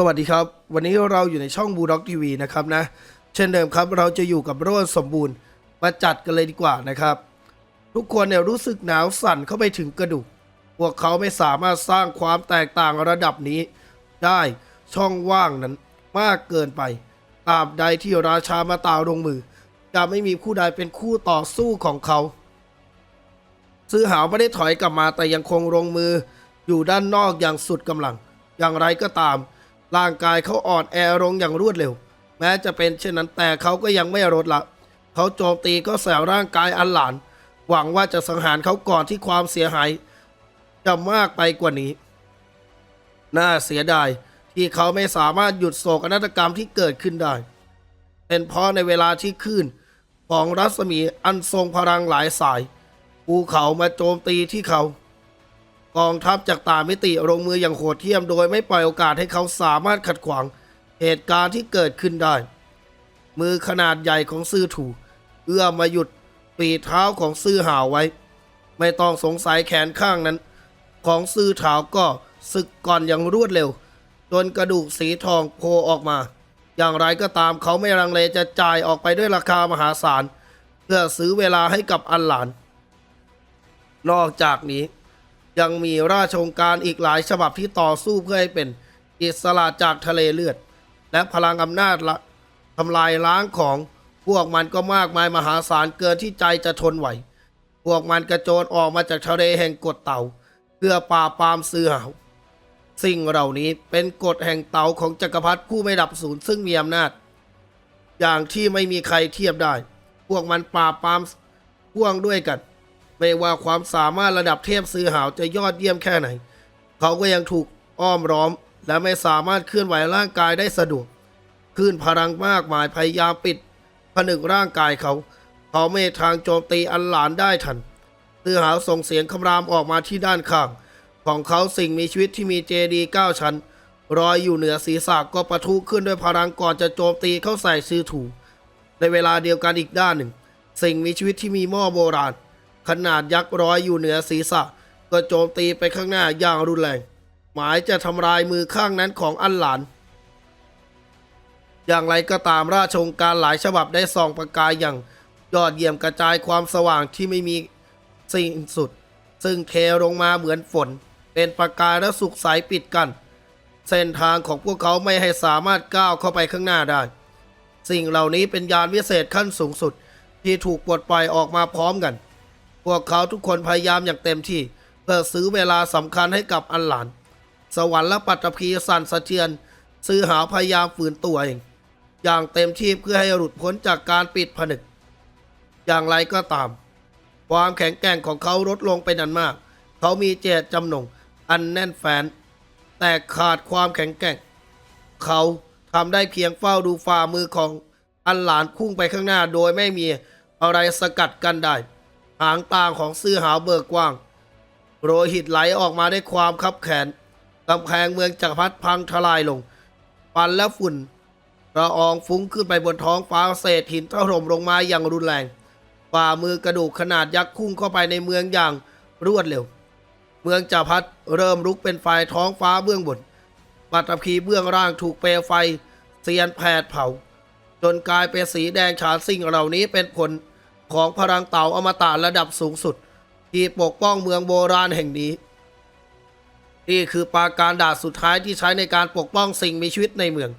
สวัสดีครับ วันนี้เราอยู่ในช่องบูด็อกทีวีนะครับนะ เช่นเดิมครับเราจะอยู่กับโรดสมบูรณ์มาจัดกันเลยดีกว่านะครับ ทุกคนเนี่ยรู้สึกหนาวสั่นเข้าไปถึงกระดูก พวกเขาไม่สามารถสร้างความแตกต่างระดับนี้ ได้ช่องว่างนั้นมากเกินไปตราบใดที่ราชามาตาลงมือจะไม่มีผู้ใดเป็นคู่ต่อสู้ของเขา ซื้อหาวไม่ได้ถอยกลับมาแต่ยังคงลงมืออยู่ด้านนอกอย่างสุดกำลัง อย่างไรก็ตาม ร่างกายเขาอ่อนแอลงอย่างรวดเร็ว แม้จะเป็นเช่นนั้นแต่เขาก็ยังไม่ลดละ เขาโจมตีก็แสวร่างกายอันหลาน หวังว่าจะสังหารเขาก่อนที่ความเสียหาย จะมากไปกว่านี้ น่าเสียดายที่เขาไม่สามารถหยุดโศกนาฏกรรมที่เกิดขึ้นได้ เป็นเพราะในเวลาที่คลื่นของรัศมีอันทรงพลังหลายสายภูเขามาโจมตีที่เขา กองทัพจากต่างมิติลงมืออย่างโหดเหี้ยมโดยไม่ปล่อยโอกาสให้เขาสามารถขัดขวางเหตุการณ์ที่เกิดขึ้นได้ มือขนาดใหญ่ของซื่อถูเอื้อมมาหยุดปีเท้าของซื่อหาวไว้ ไม่ต้องสงสัยแขนข้างนั้น ของซื่อเท้าก็สึกก่อนอย่างรวดเร็ว จนกระดูกสีทองโผล่ออกมา อย่างไรก็ตามเขาไม่ลังเลจะจ่ายออกไปด้วยราคามหาศาล เพื่อซื้อเวลาให้กับอันหลาน นอกจากนี้ ยังมีราชองการอีกหลายฉบับที่ต่อสู้เพื่อให้เป็นอิสระจากทะเลเลือด และพลังอำนาจละทำลายล้างของพวกมันก็มากมายมหาศาลเกินที่ใจจะทนไหว พวกมันกระโจนออกมาจากทะเลแห่งกฎเต่า เพื่อปราบปามเสือหาสิ่งเหล่านี้เป็นกฎแห่งเต่าของจักรพรรดิผู้ไม่ดับสูญซึ่งมีอำนาจ อย่างที่ไม่มีใครเทียบได้ พวกมันปราบปามพ่วงด้วยกัน ไม่ว่าความสามารถระดับเทพซื้อหาวจะยอดเยี่ยมแค่ไหน เขาก็ยังถูกอ้อมล้อม และไม่สามารถเคลื่อนไหวร่างกายได้สะดวกคลื่นพลังมากมายพยายามปิดผนึกร่างกายเขา เขาไม่ทางโจมตีอันหลานได้ทันซื้อหาวส่งเสียงคำรามออกมาที่ด้านข้าง ของเขาสิ่งมีชีวิตที่มีเจดีเก้าชั้นรอยอยู่เหนือศีรษะก็ปะทุขึ้นด้วยพลังก่อนจะโจมตีเข้าใส่ซื้อถู ในเวลาเดียวกันอีกด้านหนึ่ง สิ่งมีชีวิตที่มีหม้อโบราณ ขนาดยักษ์ร้อยอยู่เหนือศีรษะ ก็โจมตีไปข้างหน้าอย่างรุนแรง หมายจะทำลายมือข้างนั้นของอันหลาน อย่างไรก็ตามราชองการหลายฉบับได้ส่องประกายอย่างยอดเยี่ยมกระจายความสว่างที่ไม่มีสิ้นสุด ซึ่งเทลงมาเหมือนฝน เป็นประกายและสุกใสปิดกัน เส้นทางของพวกเขาไม่ให้สามารถก้าวเข้าไปข้างหน้าได้ สิ่งเหล่านี้เป็นยานวิเศษขั้นสูงสุดที่ถูกปลดปล่อยออกมาพร้อมกัน วกเขาทุกคนพยายามอย่างเต็มที่ เพื่อซื้อเวลาสำคัญให้กับอันหลาน สวรรค์และปัตตภีสั่นสะเทือน ซื้อหาพยายามฝืนตัวเอง อย่างเต็มที่เพื่อให้หลุดพ้นจากการปิดผนึก อย่างไรก็ตาม ความแข็งแกร่งของเขาลดลงไปนันมาก เขามีเจตจำนงอันแน่นแฟน แต่ขาดความแข็งแกร่ง เขาทำได้เพียงเฝ้าดูฝ่ามือของอันหลานพุ่งไปข้างหน้าโดยไม่มีอะไรสกัดกันได้ หางตางของซื้อหาวเบิกกว้าง โรหิตไหลออกมาได้วยความคับแขนกำแพงเมืองจักรพรรดิพังทลายลงปันและฝุ่นระอองฟุ้งขึ้นไปบนท้องฟ้าเศษหินถล่มลงมาอย่างรุนแรงฝ่ามือกระดูกขนาดยักษ์พุ่งเข้าไปในเมืองอย่างรวดเร็ว เมืองจักรพรรดิเริ่มลุกเป็นไฟท้องฟ้าเบื้องบนปัตตภีเบื้องล่างถูกเปลวไฟเสียนแผดเผา จนกลายเป็นสีแดงฉานสิ่งเหล่านี้เป็นผล ของพลังเต่าอมตะระดับสูงสุด ที่ปกป้องเมืองโบราณแห่งนี้ นี่คือปราการดาสุดท้ายที่ใช้ในการปกป้องสิ่งมีชีวิตในเมือง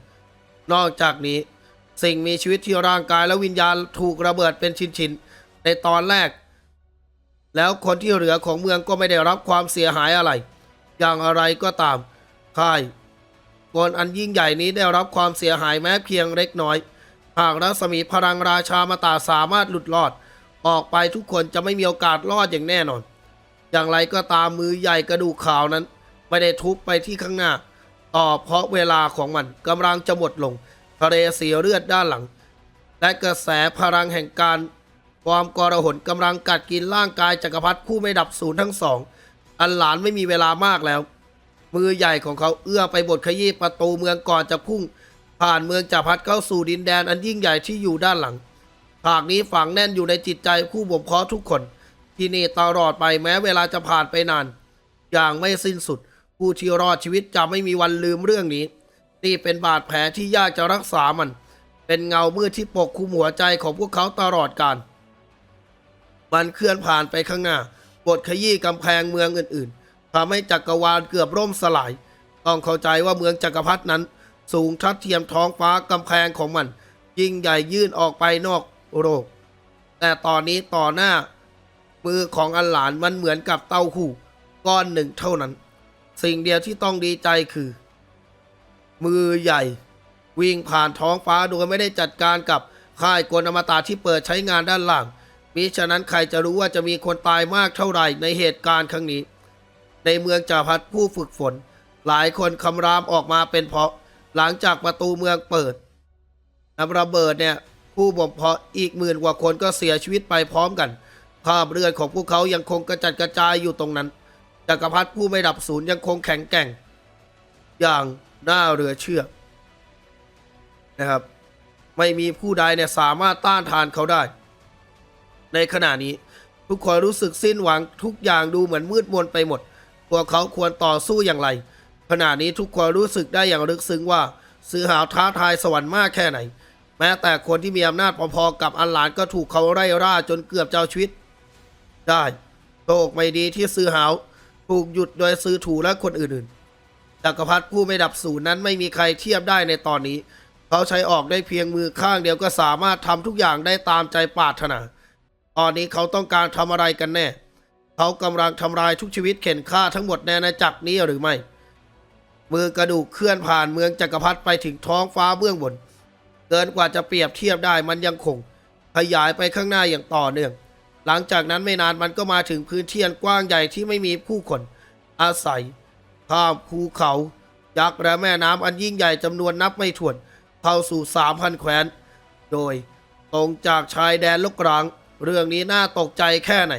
นอกจากนี้ สิ่งมีชีวิตที่ร่างกายและวิญญาณถูกระเบิดเป็นชิ้นๆในตอนแรก แล้วคนที่เหลือของเมืองก็ไม่ได้รับความเสียหายอะไร อย่างอะไรก็ตามค่ายกลอันยิ่งใหญ่นี้ได้รับความเสียหายแม้เพียงเล็กน้อย หากรัศมีพลังราชามาตาสามารถหลุดรอด ออกไปทุกคนจะไม่มีโอกาสรอดอย่างแน่นอน อย่างไรก็ตามมือใหญ่กระดูกขาวนั้น ไม่ได้ทุบไปที่ข้างหน้า ต่อเพราะเวลาของมันกำลังจะหมดลงทะเลเสียเลือดด้านหลัง และกระแสพลังแห่งการ ความกระหนกำลังกัดกินร่างกายจักรพรรดิผู้ไม่ดับศูนย์ทั้งสอง อันหลานไม่มีเวลามากแล้ว มือใหญ่ของเขาเอื้อไปบดขยี้ประตูเมืองก่อนจะพุ่ง ผ่านเมืองจักรพรรดิเข้าสู่ดินแดนอันยิ่งใหญ่ที่อยู่ด้านหลัง ฉากนี้ฝังแน่นอยู่ในจิตใจผู้บ่มเพาะทุกคน ที่นี่ตลอดไปแม้เวลาจะผ่านไปนาน อย่างไม่สิ้นสุด ผู้ที่รอดชีวิตจะไม่มีวันลืมเรื่องนี้ นี่เป็นบาดแผลที่ยากจะรักษามัน เป็นเงามืดที่ปกคลุมหัวใจของพวกเขาตลอดกาลมันเคลื่อนผ่านไปข้างหน้าบดขยี้กำแพงเมืองอื่นๆทำให้จักรวาลเกือบร่มสลาย ต้องเข้าใจว่าเมืองจักรพรรดินั้น สูงทัดเทียมท้องฟ้ากำแพงของมัน ยิ่งใหญ่ยื่นออกไปนอก โลกแต่ตอนนี้ต่อหน้า มือของอันหลานมันเหมือนกับเต้าหู้ก้อนหนึ่งเท่านั้น สิ่งเดียวที่ต้องดีใจคือ มือใหญ่ วิ่งผ่านท้องฟ้าโดยไม่ได้จัดการกับค่ายกลอมตะที่เปิดใช้งานด้านล่างมิฉะนั้นใครจะรู้ว่าจะมีคนตายมากเท่าไหร่ในเหตุการณ์ครั้งนี้ ในเมืองจาพัดผู้ฝึกฝน หลายคนคำรามออกมาเป็นเพราะหลังจากประตูเมืองเปิดน้ำระเบิดเนี่ย ผู้บ่มเพาะอีกหมื่นกว่าคนก็เสียชีวิตไปพร้อมกันภาพเลือดของพวกเขายังคงกระจัดกระจายอยู่ตรงนั้นจักรพรรดิผู้ไม่ดับศูนย์ยังคงแข็งแกร่ง อย่างน่าเหลือเชื่อนะครับ ไม่มีผู้ใดเนี่ยสามารถต้านทานเขาได้ ในขณะนี้ทุกคนรู้สึกสิ้นหวังทุกอย่างดูเหมือนมืดมนไปหมด พวกเขาควรต่อสู้อย่างไร ขณะนี้ทุกคนรู้สึกได้อย่างลึกซึ้งว่าซื้อหาวท้าทายสวรรค์มากแค่ไหน แม้แต่คนที่มีอำนาจพอๆกับอันหลานก็ถูกเขาไล่ล่าจนเกือบจะเอาชีวิต ได้โชคไม่ดีที่ซื้อหาวถูกหยุดโดยซื้อถูและคนอื่นๆจักรพรรดิผู้ไม่ดับศูนนั้นไม่มีใครเทียบได้ในตอนนี้ เขาใช้ออกได้เพียงมือข้างเดียวก็สามารถทำทุกอย่างได้ตามใจปรารถนา ตอนนี้เขาต้องการทำอะไรกันแน่ เขากำลังทำลายทุกชีวิตเข็นฆ่าทั้งหมดในอาณาจักรนี้หรือไม่ มือกระดูกเคลื่อนผ่านเมืองจักรพรรดิไปถึงท้องฟ้าเบื้องบน เกินกว่าจะเปรียบเทียบได้มันยังคง ขยายไปข้างหน้าอย่างต่อเนื่อง หลังจากนั้นไม่นานมันก็มาถึงพื้นที่อันกว้างใหญ่ที่ไม่มีผู้คน อาศัยข้ามภูเขายักษ์และแม่น้ำอันยิ่งใหญ่จำนวนนับไม่ถ้วน เข้าสู่สามพันแคว้น โดยตรงจากชายแดนลูกรังเรื่องนี้น่าตกใจแค่ไหน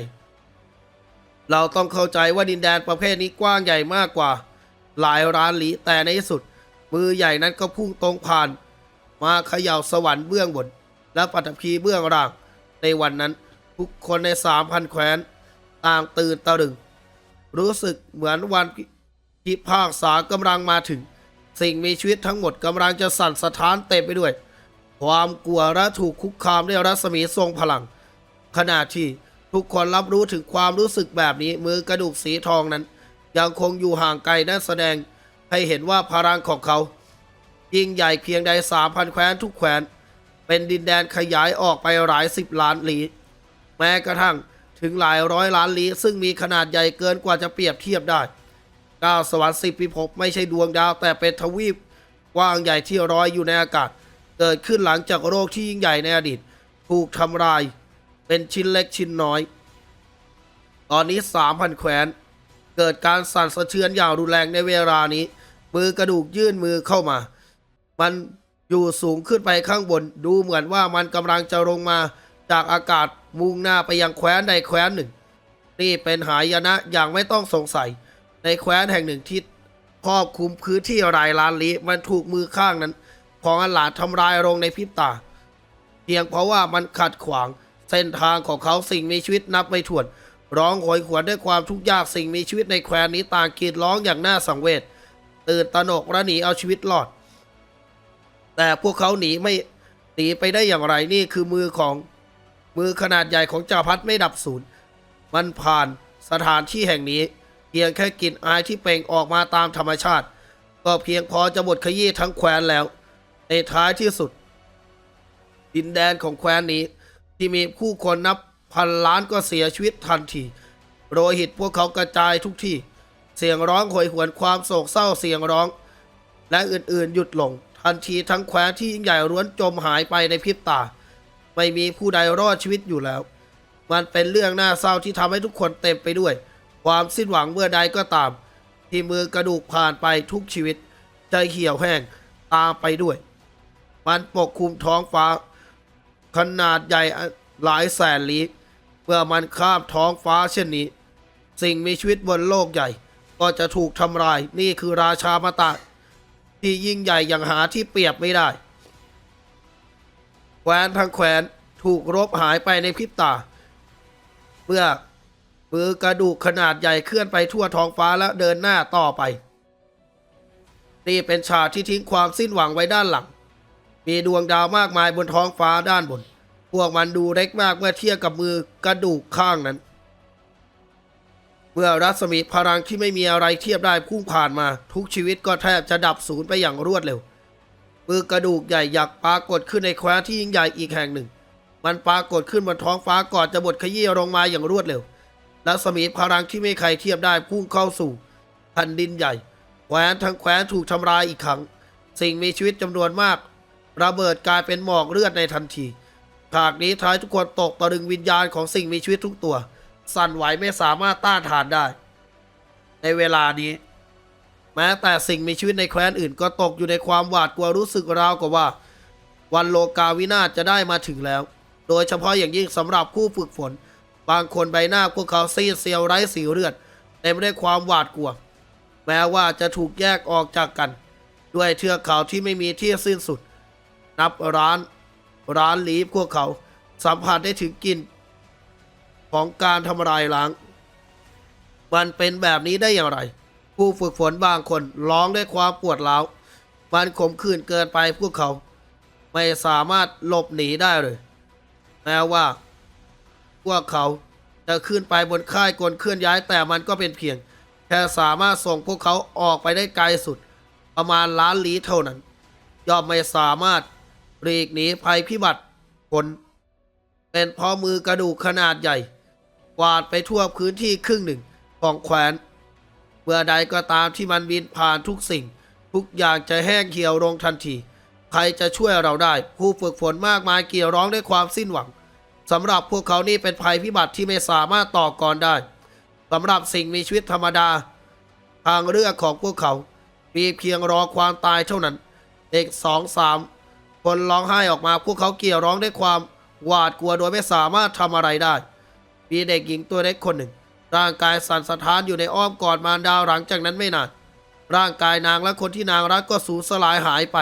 เราต้องเข้าใจว่าดินแดนประเภทนี้กว้างใหญ่มากกว่า หลายร้านหลีแต่ในที่สุด มือใหญ่นั้นก็พุ่งตรงผ่าน มาเขย่าสวรรค์เบื้องบน และปัตภีเบื้องล่าง ในวันนั้นทุกคนในสามพันแคว้น ต่างตื่นตะลึง รู้สึกเหมือนวันพิพากษากำลังมาถึง สิ่งมีชีวิตทั้งหมดกำลังจะสั่นสะท้านเต็มไปด้วย ความกลัวและถูกคุกคามด้วยรัศมีทรงพลัง ขณะที่ทุกคนรับรู้ถึงความรู้สึกแบบนี้มือกระดูกสีทองนั้น ยังคงอยู่ห่างไกลนั่นแสดงให้เห็นว่าพลังของเขา ยิ่งใหญ่เพียงใดสามพันแคว้นทุกแคว้น เป็นดินแดนขยายออกไปหลายสิบล้านลี้แม้กระทั่งถึงหลายร้อยล้านลี้ซึ่งมีขนาดใหญ่เกินกว่าจะเปรียบเทียบได้ก้าวสวรรค์สิบพิภพไม่ใช่ดวงดาว แต่เป็นทวีปกว้างใหญ่ที่ลอยอยู่ในอากาศ เกิดขึ้นหลังจากโรคที่ยิ่งใหญ่ในอดีต ถูกทำลาย เป็นชิ้นเล็กชิ้นน้อย ตอนนี้สามพันแคว้น เกิดการสั่นสะเทือนอย่างรุนแรงในเวลานี้ มือกระดูกยื่นมือเข้ามา มันอยู่สูงขึ้นไปข้างบน ดูเหมือนว่ามันกำลังจะลงมาจากอากาศมุ่งหน้าไปยังแคว้นใดแคว้นหนึ่ง นี่เป็นหายนะอย่างไม่ต้องสงสัย ในแคว้นแห่งหนึ่งที่ครอบคลุมพื้นที่รายล้านลี้มันถูกมือข้างนั้น ของอัลลาดทำลายลงในพริบตา เพียงเพราะว่ามันขัดขวาง เส้นทางของเขาสิ่งมีชีวิตนับไม่ถ้วน ร้องโหยหวนด้วยความทุกข์ยากสิ่งมีชีวิตในแคว้นนี้ต่างกรีดร้องอย่างน่าสังเวชตื่นตระหนกและหนีเอาชีวิตรอด แต่พวกเขาหนีไม่หนีไปได้อย่างไรนี่คือมือของมือขนาดใหญ่ของจ่าพัดไม่ดับศูนย์มันผ่านสถานที่แห่งนี้ เพียงแค่กลิ่นอายที่เปล่งออกมาตามธรรมชาติ ก็เพียงพอจะหมดขยี้ทั้งแคว้นแล้ว ในท้ายที่สุด ดินแดนของแคว้นนี้ ที่มีผู้คนนับพันล้านก็เสียชีวิตทันทีโรหิตพวกเขากระจายทุกที่ เสียงร้องโหยหวนความโศกเศร้าเสียงร้อง และอื่นๆหยุดลง ทันทีทั้งแคว้นที่ยิ่งใหญ่ร้วนจมหายไปในพริบตา ไม่มีผู้ใดรอดชีวิตอยู่แล้ว มันเป็นเรื่องน่าเศร้าที่ทำให้ทุกคนเต็มไปด้วย ความสิ้นหวังเมื่อใดก็ตาม ที่มือกระดูกผ่านไปทุกชีวิตใจเหี่ยวแห้งตามไปด้วย มันปกคลุมท้องฟ้า ขนาดใหญ่หลายแสนลี้เมื่อมันข้ามท้องฟ้าเช่นนี้ สิ่งมีชีวิตบนโลกใหญ่ ก็จะถูกทำลายนี่คือราชามาตะ ที่ยิ่งใหญ่อย่างหาที่เปรียบไม่ได้ แคว้นทั้งแคว้นถูกรบหายไปในพริบตา เมื่อมือกระดูกขนาดใหญ่เคลื่อนไปทั่วท้องฟ้าและเดินหน้าต่อไป นี่เป็นฉากที่ทิ้งความสิ้นหวังไว้ด้านหลัง มีดวงดาวมากมายบนท้องฟ้าด้านบน พวกมันดูเล็กมากเมื่อเทียบกับมือกระดูกข้างนั้น เมื่อรัศมีพลังที่ไม่มีอะไรเทียบได้พุ่งผ่านมา ทุกชีวิตก็แทบจะดับสูญไปอย่างรวดเร็วมือกระดูกใหญ่ยักษ์ปรากฏขึ้นในแคว้นที่ยิ่งใหญ่อีกแห่งหนึ่ง มันปรากฏขึ้นบนท้องฟ้าก่อนจะบดขยี้ลงมาอย่างรวดเร็ว รัศมีพลังที่ไม่ใครเทียบได้พุ่งเข้าสู่แผ่นดินใหญ่แคว้นทั้งแคว้นถูกทำลายอีกครั้ง สิ่งมีชีวิตจำนวนมาก ระเบิดกลายเป็นหมอกเลือดในทันทีฉากนี้ท้ายทุกคนตกตะลึงวิญญาณของสิ่งมีชีวิตทุกตัว สั่นไหวไม่สามารถต้านทานได้ ในเวลานี้ แม้แต่สิ่งมีชีวิตในแคว้นอื่นก็ตกอยู่ในความหวาดกลัวรู้สึกราวกับว่า วันโลกาวินาศจะได้มาถึงแล้ว โดยเฉพาะอย่างยิ่งสำหรับผู้ฝึกฝน บางคนใบหน้าพวกเขาซีดเซียวไร้สีเลือดเต็มไปด้วยความหวาดกลัว แม้ว่าจะถูกแยกออกจากกัน ด้วยเทือกเขาที่ไม่มีที่สิ้นสุด นับร้าน ร้านลีฟพวกเขาสัมผัสได้ถึงกลิ่น ของการทำลายล้าง มันเป็นแบบนี้ได้อย่างไร ผู้ฝึกฝนบางคนร้องด้วยความปวดร้าวมันขมขื่นเกินไปพวกเขา ไม่สามารถหลบหนีได้เลย แม้ว่า พวกเขาจะขึ้นไปบนค่ายกลเคลื่อนย้ายแต่มันก็เป็นเพียง แค่สามารถส่งพวกเขาออกไปได้ไกลสุด ประมาณล้านลี้เท่านั้น ย่อมไม่สามารถปลีกหนีภัยพิบัติผลเป็นเพราะมือกระดูกขนาดใหญ่ วาดไปทั่วพื้นที่ครึ่งหนึ่งของแคว้นเมื่อใดก็ตามที่มันบินผ่านทุกสิ่ง ทุกอย่างจะแห้งเหี่ยวลงทันที ใครจะช่วยเราได้ ผู้ฝึกฝนมากมายเกี่ยวร้องด้วยความสิ้นหวังสำหรับพวกเขานี่เป็นภัยพิบัติที่ไม่สามารถต่อกรได้สำหรับสิ่งมีชีวิตธรรมดา ทางเลือกของพวกเขามีเพียงรอความตายเท่านั้น เด็กสองสามคนร้องไห้ออกมาพวกเขาเกี่ยวร้องด้วยความหวาดกลัวโดยไม่สามารถทำอะไรได้ มีเด็กหญิงตัวเล็กคนหนึ่ง ร่างกายสั่นสะท้านอยู่ในอ้อมกอดมารดาหลังจากนั้นไม่นาน ร่างกายนางและคนที่นางรักก็สูญสลายหายไป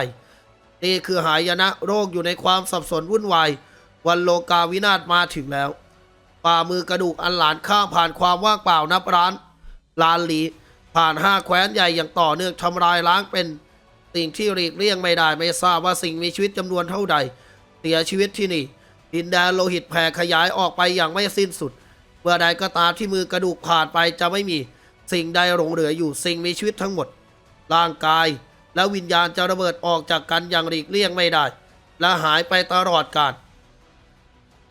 นี่คือหายนะโรคอยู่ในความสับสนวุ่นวาย วันโลกาวินาศมาถึงแล้วฝ่ามือกระดูกอันหลานข้ามผ่านความว่างเปล่านับร้านลานหลีผ่านห้าแคว้นใหญ่อย่างต่อเนื่องทำลายล้างเป็น สิ่งที่หลีกเลี่ยงไม่ได้ไม่ทราบว่าสิ่งมีชีวิตจำนวนเท่าใด เสียชีวิตที่นี่ ดินแดนโลหิตแผ่ขยายออกไปอย่างไม่สิ้นสุด เมื่อใดก็ตามที่มือกระดูกผ่านไปจะไม่มีสิ่งใดหลงเหลืออยู่สิ่งมีชีวิตทั้งหมด ร่างกายและวิญญาณจะระเบิดออกจากกันอย่างหลีกเลี่ยงไม่ได้ และหายไปตลอดกาล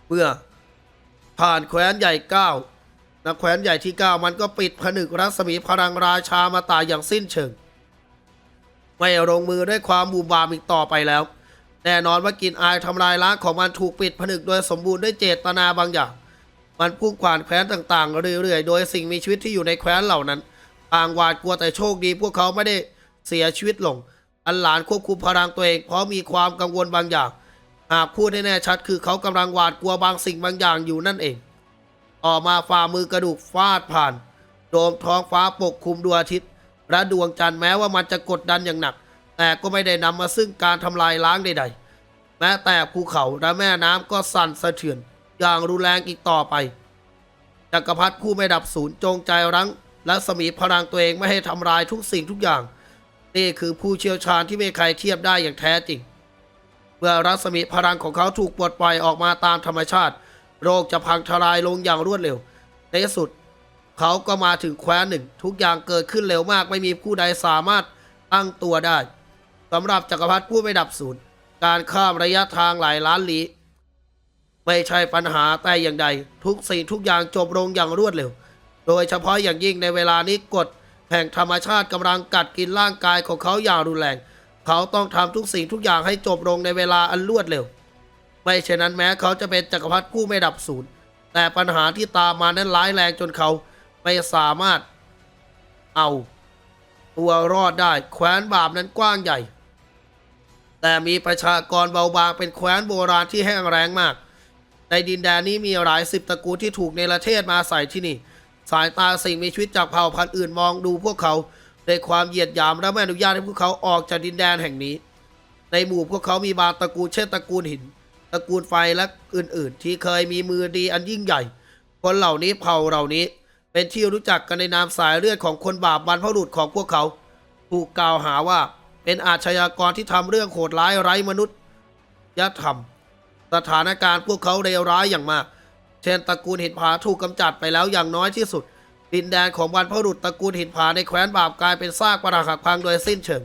เมื่อผ่านแคว้นใหญ่เก้าและแคว้นใหญ่ที่เก้ามันก็ปิดผนึกรัศมีพลังราชามาตายอย่างสิ้นเชิง ไม่ลงมือด้วยความบูมบามอีกต่อไปแล้ว แน่นอนว่ากินอายทำลายล้างของมันถูกปิดผนึกโดยสมบูรณ์ด้วยเจตนาบางอย่าง มันพุ่งขวานแคว้นต่างๆ เรื่อยๆ โดยสิ่งมีชีวิตที่อยู่ในแคว้นเหล่านั้นต่างหวาดกลัวแต่โชคดีพวกเขาไม่ได้เสียชีวิตลง อันหลานควบคุมพลังตัวเองเพราะมีความกังวลบางอย่าง หากพูดให้แน่ชัดคือเขากำลังหวาดกลัวบางสิ่งบางอย่างอยู่นั่นเอง ต่อมาฝ่ามือกระดูกฟาดผ่าน โดมท้องฟ้าปกคลุมดวงอาทิตย์และดวงจันทร์แม้ว่ามันจะกดดันอย่างหนัก แต่ก็ไม่ได้นำมาซึ่งการทำลายล้างใดๆ แม้แต่ภูเขาและแม่น้ำก็สั่นสะเทือน อย่างรุนแรงอีกต่อไป จักรพรรดิผู้ไม่ดับสูญจงใจรั้ง และสมีพลังตัวเองไม่ให้ทำลายทุกสิ่งทุกอย่าง นี่คือผู้เชี่ยวชาญที่ไม่ใครเทียบได้อย่างแท้จริง เมื่อรัศมีพลังของเขาถูกปลดปล่อยออกมาตามธรรมชาติ โรคจะพังทลายลงอย่างรวดเร็ว ในที่สุด เขาก็มาถึงแคว้นหนึ่ง ทุกอย่างเกิดขึ้นเร็วมากไม่มีผู้ใดสามารถตั้งตัวได้ สำหรับจักรพรรดิผู้ไม่ดับสูญการข้ามระยะทางหลายล้านลี้ไม่ใช่ปัญหาแต่อย่างใด ทุกสิ่งทุกอย่างจบลงอย่างรวดเร็ว โดยเฉพาะอย่างยิ่งในเวลานี้กฎแห่งธรรมชาติกำลังกัดกินร่างกายของเขาอย่างรุนแรง เขาต้องทำทุกสิ่งทุกอย่างให้จบลงในเวลาอันรวดเร็ว ไม่เช่นนั้นแม้เขาจะเป็นจักรพรรดิผู้ไม่ดับสูญแต่ปัญหาที่ตามมานั้นร้ายแรงจนเขาไม่สามารถเอา ตัวรอดได้แคว้นบาปนั้นกว้างใหญ่ แต่มีประชากรเบาบางเป็นแคว้นโบราณที่แห้งแรงมาก ในดินแดนนี้มีหลายสิบตระกูลที่ถูกในประเทศมาใส่ที่นี่ สายตาสิ่งมีชีวิตจากเผ่าพันธุ์อื่นมองดูพวกเขาด้วยความเหยียดหยามและไม่อนุญาตให้พวกเขาออกจากดินแดนแห่งนี้ ในหมู่พวกเขามีบางตระกูลเช่นตระกูลหิน ตระกูลไฟและอื่น ๆ ที่เคยมีมือดีอันยิ่งใหญ่ คนเหล่านี้เผ่าเหล่านี้ เป็นที่รู้จักกันในนามสายเลือดของคนบาปบรรพบุรุษของพวกเขา ถูกกล่าวหาว่า เป็นอาชญากรที่ทำเรื่องโหดร้ายไร้มนุษยธรรม สถานการณ์พวกเขาเลวร้ายอย่างมาก เช่นตระกูลหินผาถูกกำจัดไปแล้วอย่างน้อยที่สุด ดินแดนของบรรพบุรุษตระกูลหินผาในแคว้นบาปกลายเป็นซากปรักหักพังโดยสิ้นเชิง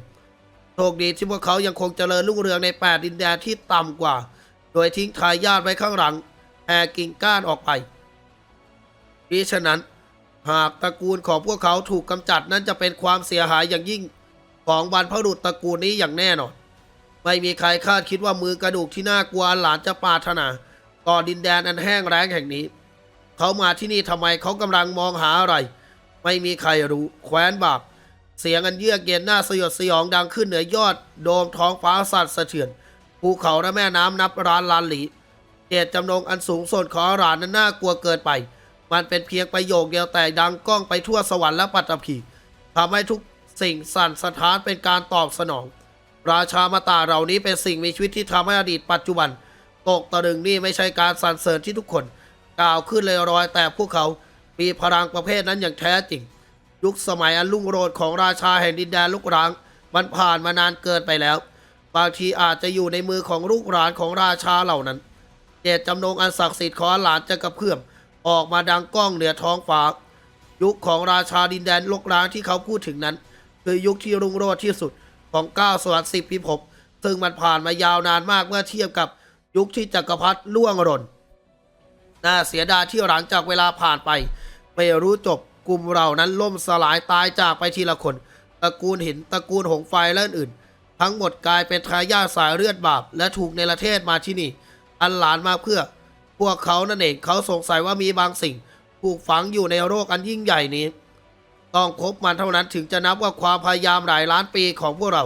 โชคดีที่พวกเขายังคงเจริญรุ่งเรืองในแปดดินแดนที่ต่ำกว่า โดยทิ้งทายาทไว้ข้างหลังแห่กิ่งก้านออกไปดิฉะนั้น หากตระกูลของพวกเขาถูกกำจัดนั้นจะเป็นความเสียหายอย่างยิ่ง ของบรรพบุรุษตระกูลนี้อย่างแน่นอน ไม่มีใครคาดคิดว่ามือกระดูกที่น่ากลัวหลานจะปาถนาต่อดินแดนอันแห้งแล้งแห่งนี้ เขามาที่นี่ทำไมเขากำลังมองหาอะไร ไม่มีใครรู้แคว้นบาปเสียงอันเยือกเย็นน่าสยดสยองดังขึ้นเหนือยอด โดมท้องฟ้าสั่นสะเทือนภูเขาและแม่น้ำนับร้านล้านหลีเจตจำนงอันสูงส่งของหลานนั้นน่ากลัวเกินไป มันเป็นเพียงประโยคเดียวแต่ดังก้องไปทั่วสวรรค์และปัตตภีทำให้ทุก สิ่งสั่นสะท้านเป็นการตอบสนอง ราชามาตาเหล่านี้เป็นสิ่งมีชีวิตที่ทำให้อดีตปัจจุบัน ตกตะลึงนี่ไม่ใช่การสรรเสริญที่ทุกคน กล่าวขึ้นเลยรอยแต่พวกเขา มีพลังประเภทนั้นอย่างแท้จริง ยุคสมัยอันรุ่งโรจน์ของราชาแห่งดินแดนลูกร้าง มันผ่านมานานเกินไปแล้ว บางทีอาจจะอยู่ในมือของลูกหลานของราชาเหล่านั้น เจตจำนงอันศักดิ์สิทธิ์ของหลานจะกระเพื่อมออกมาดังก้องเหนือท้องฟ้ายุคของราชาดินแดนลกร้างที่เขาพูดถึงนั้น คือยุคที่รุ่งโรจน์ที่สุดของเก้าสวรรค์สิบพิภพซึ่งมันผ่านมายาวนานมากเมื่อเทียบกับยุคที่จักรพรรดิล่วงหล่นน่าเสียดายที่หลังจากเวลาผ่านไป ไม่รู้จบกลุ่มเรานั้นล่มสลายตายจากไปทีละคน ตระกูลหินตระกูลหงไฟและอื่นๆทั้งหมดกลายเป็นทายาทสายเลือดบาป และถูกในประเทศมาที่นี่ อันหลานมาเพื่อ พวกเขานั่นเองเขาสงสัยว่ามีบางสิ่ง ถูกฝังอยู่ในโรคอันยิ่งใหญ่นี้ ต้องพบมันเท่านั้นถึงจะนับว่าความพยายามหลายล้านปีของพวกเรา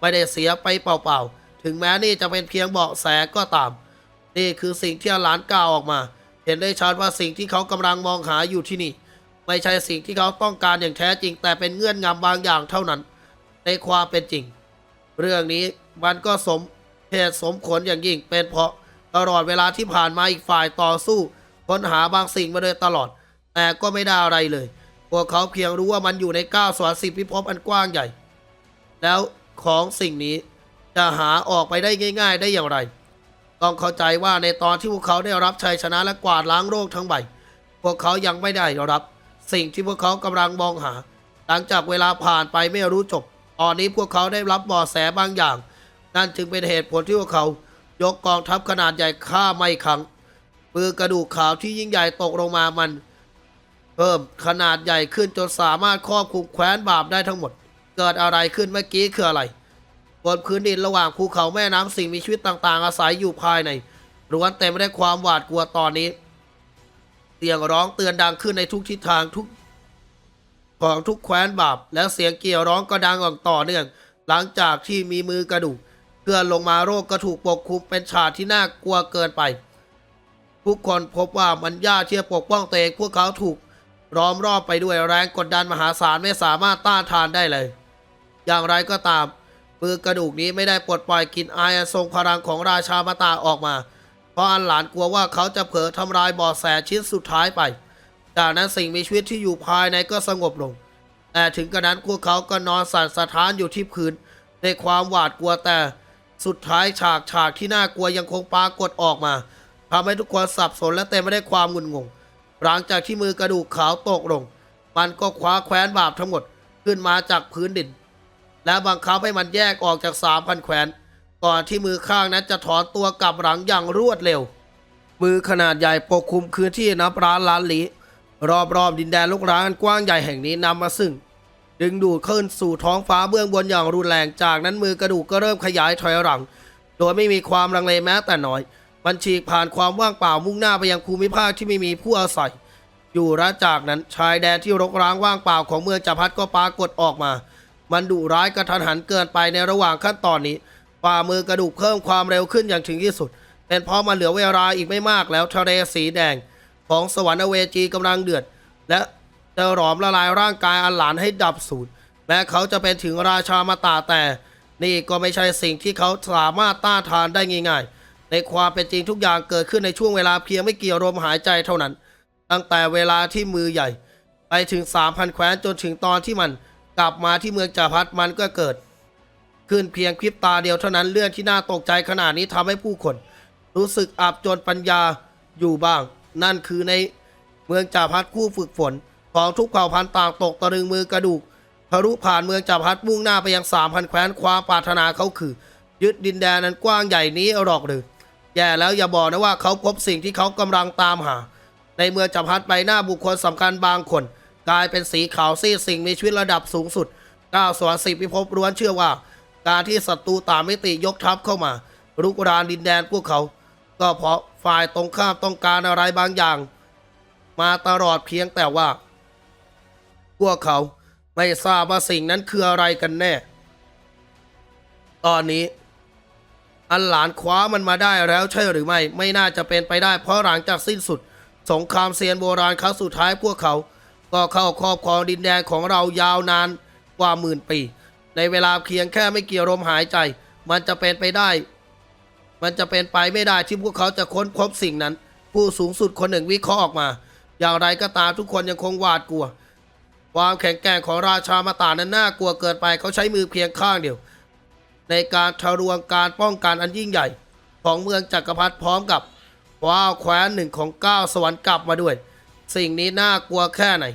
ไม่ได้เสียไปเปล่าๆ ถึงแม้นี่จะเป็นเพียงเบาะแสก็ตาม นี่คือสิ่งที่หลานกล่าวออกมา เห็นได้ชัดว่าสิ่งที่เขากำลังมองหาอยู่ที่นี่ ไม่ใช่สิ่งที่เขาต้องการอย่างแท้จริง แต่เป็นเงื่อนงำบางอย่างเท่านั้น ในความเป็นจริง เรื่องนี้มันก็สมเหตุสมผลอย่างยิ่งเป็นเพราะตลอดเวลาที่ผ่านมาอีกฝ่ายต่อสู้ค้นหาบางสิ่งมาโดยตลอด แต่ก็ไม่ได้อะไรเลย พวกเขาเพียงรู้ว่ามันอยู่ในก้าวสวรรค์สิบพิภพอันกว้างใหญ่ แล้วของสิ่งนี้จะหาออกไปได้ง่าย ๆ ได้อย่างไร ต้องเข้าใจว่าในตอนที่พวกเขาได้รับชัยชนะและกวาดล้างโรคทั้งใบ พวกเขายังไม่ได้รับ สิ่งที่พวกเขากำลังมองหา หลังจากเวลาผ่านไปไม่รู้จบ ตอนนี้พวกเขาได้รับเบาแสบางอย่าง นั่นจึงเป็นเหตุผลที่พวกเขา ยกกองทัพขนาดใหญ่ฆ่าไม่ครั้งปือกระดูกขาวที่ยิ่งใหญ่ตกลงมามัน เพิ่มขนาดใหญ่ขึ้นจนสามารถครอบคลุมแคว้นบาปได้ทั้งหมด เกิดอะไรขึ้นเมื่อกี้คืออะไร บนพื้นดินระหว่างภูเขาแม่น้ำสิ่งมีชีวิตต่างๆ อาศัยอยู่ภายในล้วนเต็มไปด้วยความหวาดกลัวตอนนี้เสียงร้องเตือนดังขึ้นในทุกทิศทางทุกของทุกแคว้นบาป และเสียงเกี่ยวร้องก็ดังออกต่อเนื่อง หลังจากที่มีมือกระดูกเคลื่อนลงมาโรคก็ถูกปกคลุมเป็นฉากที่น่ากลัวเกินไป ทุกคนพบว่ามันยากที่จะปกป้องตัวเองพวกเขาถูก ล้อมรอบไปด้วยแรงกดดันมหาศาลไม่สามารถต้านทานได้เลย อย่างไรก็ตามมือกระดูกนี้ไม่ได้ปลดปล่อยกลินอายอันทรงพลังของราชามาตาออกมา เพราะอันหลานกลัวว่าเขาจะเผลอทำลายบาะแสชิ้นสุดท้ายไป จากนั้นสิ่งมีชีวิตที่อยู่ภายในก็สงบลง แต่ถึงกระนั้นพวกเขาก็นอนสั่นสะท้านอยู่ที่พื้นในความหวาดกลัวแต่ สุดท้ายฉากฉากที่น่ากลัวยังคงปรากฏออกมาทำให้ทุกคนสับสนและเต็มไปด้วยความงุนงง หลังจากที่มือกระดูกขาวตกลง มันก็คว้าแคว้นบาปทั้งหมดขึ้นมาจากพื้นดิน และบังคับให้มันแยกออกจากสามพันแขวนก่อนที่มือข้างนั้นจะถอนตัวกลับหลังอย่างรวดเร็ว มือขนาดใหญ่ปกคลุมพื้นที่นับร้านล้านลี้รอบๆดินแดนลูกร้างอันกว้างใหญ่แห่งนี้นำมาซึ่ง ดึงดูดขึ้นสู่ท้องฟ้าเบื้องบนอย่างรุนแรงจากนั้นมือกระดูกก็เริ่มขยายถอยหลัง โดยไม่มีความลังเลแม้แต่น้อย มันฉีกผ่านความว่างเปล่ามุ่งหน้าไปยังภูมิภาคที่ไม่มีผู้อาศัย อยู่และจากนั้นชายแดนที่รกร้างว่างเปล่าของเมืองจัพัดก็ปรากฏออกมา มันดุร้ายกระทันหันเกินไปในระหว่างขั้นตอนนี้ฝ่ามือกระดูกเพิ่มความเร็วขึ้นอย่างถึงที่สุด เป็นเพราะมันเหลือเวลาอีกไม่มากแล้วทะเลสีแดง ของสวรรค์อเวจีกำลังเดือด และจะหลอมละลายร่างกายอันหลานให้ดับสูญแม้เขาจะเป็นถึงราชามาตาแต่ นี่ก็ไม่ใช่สิ่งที่เขาสามารถต้านทานได้ง่ายๆ ในความเป็นจริงทุกอย่างเกิดขึ้นในช่วงเวลาเพียงไม่กี่ลมหายใจเท่านั้น ตั้งแต่เวลาที่มือใหญ่ ไปถึง 3,000 แคว้นจนถึงตอนที่มัน กลับมาที่เมืองจาพัดมันก็เกิด ขึ้นเพียงคลิปตาเดียวเท่านั้นเรื่องที่น่าตกใจขนาดนี้ทำให้ผู้คน รู้สึกอับจนปัญญาอยู่บ้าง นั่นคือในเมืองจ่าพัดคู่ฝึกฝน ของทุกเผ่าพันธุ์ต่างตกตะลึงมือกระดูกทะลุผ่านเมืองจ่าพัดมุ่งหน้าไปยังสามพันแคว้นความปรารถนาเขาคือ ยึดดินแดนนั้นกว้างใหญ่นี้หรอกหรือ แย่แล้วอย่าบอกนะว่าเขาพบสิ่งที่เขากำลังตามหา ในเมืองจับพัดใบหน้าบุคคลสำคัญบางคน กลายเป็นสีขาวซีดสิ่งมีชีวิตระดับสูงสุดก้าวสวรรค์สิบพิภพล้วนเชื่อว่า การที่ศัตรูตางมิติยกทัพเข้ามารุกรานดินแดนพวกเขา ก็เพราะฝ่ายตรงข้ามต้องการอะไรบางอย่าง มาตลอดเพียงแต่ว่า พวกเขาไม่ทราบว่าสิ่งนั้นคืออะไรกันแน่ ตอนนี้ อันหลานคว้ามันมาได้แล้วใช่หรือไม่ ไม่น่าจะเป็นไปได้ เพราะหลังจากสิ้นสุด สงครามเซียนโบราณครั้งสุดท้ายพวกเขา ก็เข้าครอบครองดินแดนของเรายาวนานกว่าหมื่นปี ในเวลาเพียงแค่ไม่กี่ลมหายใจ มันจะเป็นไปได้ มันจะเป็นไปไม่ได้ที่พวกเขาจะค้นพบสิ่งนั้น ผู้สูงสุดคนหนึ่งวิเคราะห์ออกมา อย่างไรก็ตามทุกคนยังคงหวาดกลัว ความแข็งแกร่งของราชามาตานั้นน่ากลัวเกินไปเขาใช้มือเพียงข้างเดียว ในการทะลวงการป้องกันอันยิ่งใหญ่ ของเมืองจักรพรรดิพร้อมกับว้าวแคว้นหนึ่งของเก้าสวรรค์กลับมาด้วย สิ่งนี้น่ากลัวแค่ไหน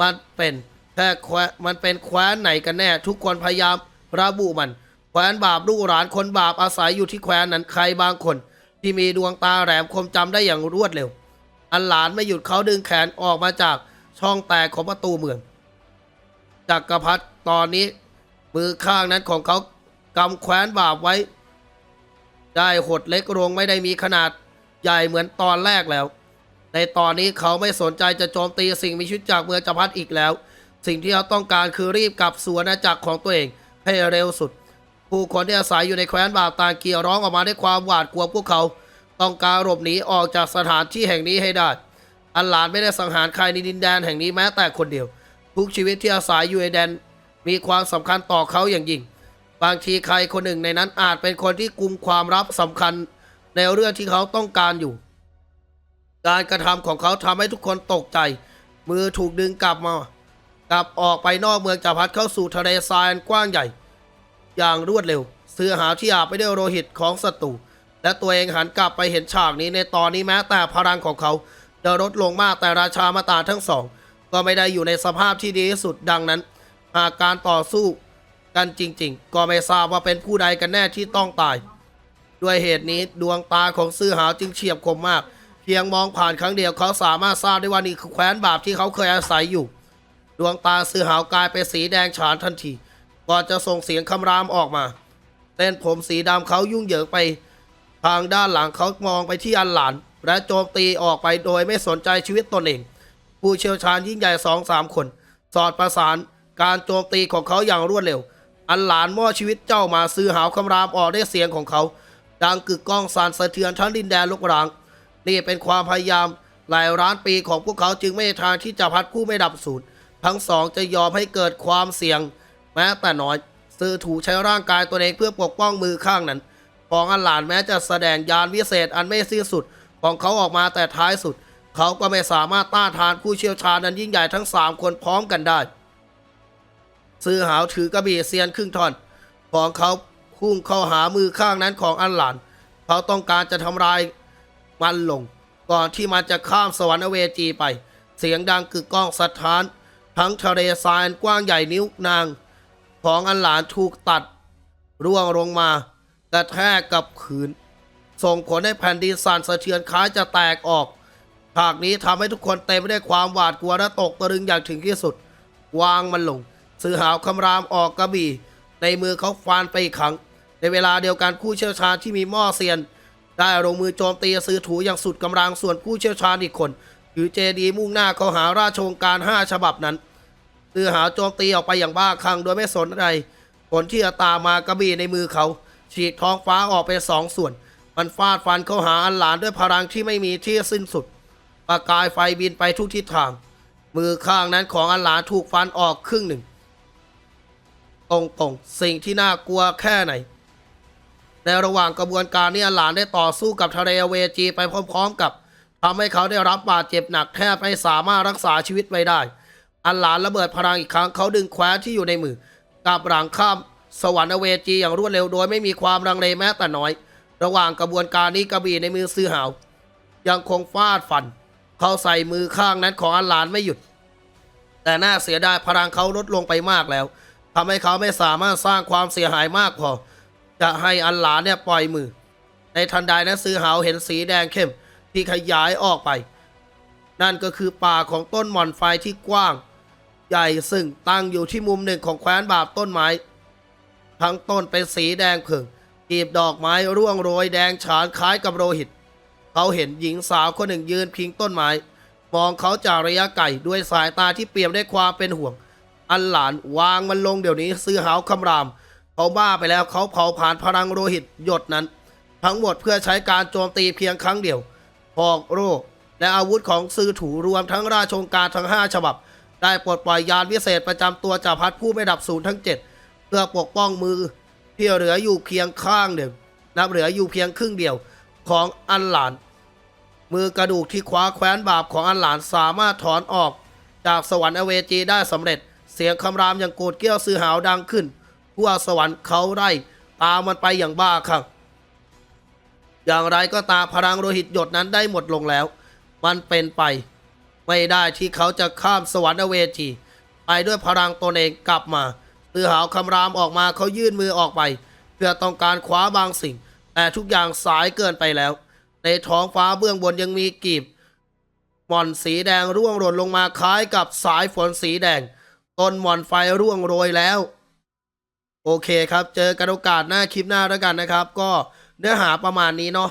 มันเป็นแค่แคว้นมันเป็นแคว้นไหนกันแน่ ทุกคนพยายามระบุมัน แคว้นบาปลูกหลานคนบาปอาศัยอยู่ที่แคว้นนั้นใครบางคน ที่มีดวงตาแหลมคมจำได้อย่างรวดเร็ว อันหลานไม่หยุดเขาดึงแขนออกมาจากช่องแตกของประตูเมืองจักรพรรดิตอนนี้มือข้างนั้นของเขา กำแคว้นบาปไว้ ได้หดเล็กลงไม่ได้มีขนาดใหญ่เหมือนตอนแรกแล้ว ในตอนนี้เขาไม่สนใจจะโจมตีสิ่งมีชีวิตจากเมืองจักรพรรดิอีกแล้ว สิ่งที่เขาต้องการคือรีบกลับสู่อาณาจักรของตัวเองให้เร็วสุด ผู้คนที่อาศัยอยู่ในแคว้นบาปต่างเกียร้องออกมาด้วยความหวาดกลัวพวกเขา ต้องการหลบหนีออกจากสถานที่แห่งนี้ให้ได้ อันหลานไม่ได้สังหารใครในดินแดนแห่งนี้แม้แต่คนเดียว ทุกชีวิตที่อาศัยอยู่ในแดนมีความสำคัญต่อเขาอย่างยิ่ง บางทีใครคนหนึ่งในนั้นอาจเป็นคนที่กุมความลับสำคัญในเรื่องที่เขาต้องการอยู่ การกระทำของเขาทำให้ทุกคนตกใจ มือถูกดึงกลับมา กลับออกไปนอกเมืองจับพัดเข้าสู่ทะเลทรายกว้างใหญ่ อย่างรวดเร็ว เสื้อหาที่อาบไปด้วยโลหิตของศัตรูและตัวเองหันกลับไปเห็นฉากนี้ในตอนนี้แม้แต่พลังของเขาจะลดลงมากแต่ราชามาตาทั้งสอง ก็ไม่ได้อยู่ในสภาพที่ดีที่สุดดังนั้นหากการต่อสู้ กันจริงๆ ก็ไม่ทราบว่าเป็นผู้ใดกันแน่ที่ต้องตาย ด้วยเหตุนี้ดวงตาของซื่อหาวจึงเฉียบคมมาก เพียงมองผ่านครั้งเดียวเขาสามารถทราบได้ว่านี่คือแคว้นบาปที่เขาเคยอาศัยอยู่ ดวงตาซื่อหาวกลายเป็นสีแดงฉานทันที ก่อนจะส่งเสียงคำรามออกมาเส้นผมสีดำเขายุ่งเหยิงไป ทางด้านหลังเขามองไปที่อันหลาน และโจมตีออกไปโดยไม่สนใจชีวิตตนเอง ผู้เชี่ยวชาญยิ่งใหญ่สองสามคน สอดประสานการโจมตีของเขาอย่างรวดเร็ว อันหลานมอชีวิตเจ้ามาซื้อหาวคำรามออกได้เสียงของเขา ดังกึกก้องสานสะเทือนทั้งดินแดนลุกราง นี่เป็นความพยายามหลายล้านปีของพวกเขาจึงไม่ทางที่จะพัดผู้ไม่ดับสูญทั้งสองจะยอมให้เกิดความเสี่ยง แม้แต่น้อย ซื้อถูใช้ร่างกายตัวเองเพื่อปกป้องมือข้างนั้น ของอันหลานแม้จะแสดงยานวิเศษอันไม่สิ้นสุดของเขาออกมาแต่ท้ายสุด เขาก็ไม่สามารถต้านทานผู้เชี่ยวชาญอันยิ่งใหญ่ทั้งสามคนพร้อมกันได้ ซื้อหาวถือกระบี่เซียนครึ่งท่อน ของเขาพุ่งเข้าหามือข้างนั้นของอันหลาน เขาต้องการจะทำลายมันลง ก่อนที่มันจะข้ามสวรรค์เวจีไป เสียงดังกึกก้องสถาน ทั้งทะเลทรายอันกว้างใหญ่นิ้วนาง ของอันหลานถูกตัด ร่วงลงมากระแทกกับขืน ส่งผลให้แผ่นดินสั่นสะเทือนคล้ายจะแตกออกฉากนี้ทำให้ทุกคนเต็มไปด้วยความหวาดกลัวและตกตะลึงอย่างถึงที่สุด วางมันลง สื่อหาวคำรามออกกระบี่ ในมือเขาฟันไปอีกขัง ในเวลาเดียวกันผู้เชี่ยวชาญที่มีหม้อเซียน ได้ลงมือโจมตีซื้อถูอย่างสุดกำลังส่วนผู้เชี่ยวชาญอีกคนถือเจดีมุ่งหน้าเข้าหาราชองการห้าฉบับนั้นซือหาวโจมตีออกไปอย่างบ้าคลั่งโดยไม่สนอะไรผลที่จะตามมากระบี่ในมือเขา ฉีกท้องฟ้าออกเป็นสองส่วน มันฟาดฟันเข้าหาอันหลานด้วยพลังที่ไม่มีที่สิ้นสุด ประกายไฟบินไปทุกทิศทาง มือข้างนั้นของอันหลานถูกฟันออกครึ่งหนึ่ง ตรงๆ สิ่งที่น่ากลัวแค่ไหน ในระหว่างกระบวนการนี้หลานได้ต่อสู้กับทะเลเวจีไปพร้อม ๆ กับทำให้เขาได้รับบาดเจ็บหนักแทบไม่สามารถรักษาชีวิตไว้ได้ อันหลานระเบิดพลังอีกครั้งเขาดึงแคว้นที่อยู่ในมือกลับหลังข้ามสวรรค์เวจีอย่างรวดเร็วโดยไม่มีความรังเลแม้แต่น้อย ระหว่างกระบวนการนี้กระบี่ในมือซื้อหาว ยังคงฟาดฟัน เขาใส่มือข้างนั้นของอันหลานไม่หยุด แต่น่าเสียดายพลังเขาลดลงไปมากแล้ว ทำให้เขาไม่สามารถสร้างความเสียหายมากพอ จะให้อันหลานเนี่ยปล่อยมือ ในทันใดนั้นซื้อหาวเห็นสีแดงเข้มที่ขยายออกไป นั่นก็คือป่าของต้นหม่อนไฟที่กว้าง ใหญ่ซึ่งตั้งอยู่ที่มุมหนึ่งของแคว้นบาบต้นไม้ ทั้งต้นเป็นสีแดงเผึ่งกีบดอกไม้ร่วงโรยแดงฉานคล้ายกับโลหิต เขาเห็นหญิงสาวคนหนึ่งยืนพิงต้นไม้ มองเขาจากระยะไกลด้วยสายตาที่เปี่ยมด้วยความเป็นห่วง อันหลานวางมันลงเดี๋ยวนี้ซื้อหาวคำราม เขาบ้าไปแล้วเขาเผาผ่านพลังโลหิตหยดนั้น ทั้งหมดเพื่อใช้การโจมตีเพียงครั้งเดียวหอกโรคและอาวุธของซือถูรวมทั้งราชองการทั้ง 5 ฉบับ ได้ปลดปล่อยยานวิเศษประจำตัวจาพัดผู้ไม่ดับศูนย์ทั้ง 7 เพื่อปกป้องมือที่เหลืออยู่เพียงข้างหนึ่งนับเหลืออยู่เพียงครึ่งเดียวของอันหลาน มือกระดูกที่คว้าแคว้นบาปของอันหลานสามารถถอนออก จากสวรรค์อเวจีได้สำเร็จ เสียงคำรามอย่างโกรธเกรี้ยวซื้อหาวดังขึ้นทั่วสวรรค์เขาไล่ตามมันไปอย่างบ้าคลั่งอย่างไรก็ตามพลังโลหิตหยดนั้นได้หมดลงแล้ว มันเป็นไป ไม่ได้ที่เขาจะข้ามสวรรค์เวจีไปด้วยพลังตนเองกลับมาตือหาวคำรามออกมาเขายื่นมือออกไป เพื่อต้องการคว้าบางสิ่ง แต่ทุกอย่างสายเกินไปแล้ว ในท้องฟ้าเบื้องบนยังมีกีบหม่อนสีแดงร่วงหล่นลงมาคล้ายกับสายฝนสีแดง ต้นหมอนไฟร่วงโรยแล้ว โอเคครับ เจอกันโอกาสหน้าคลิปหน้าแล้วกันนะครับ ก็เนื้อหาประมาณนี้เนาะ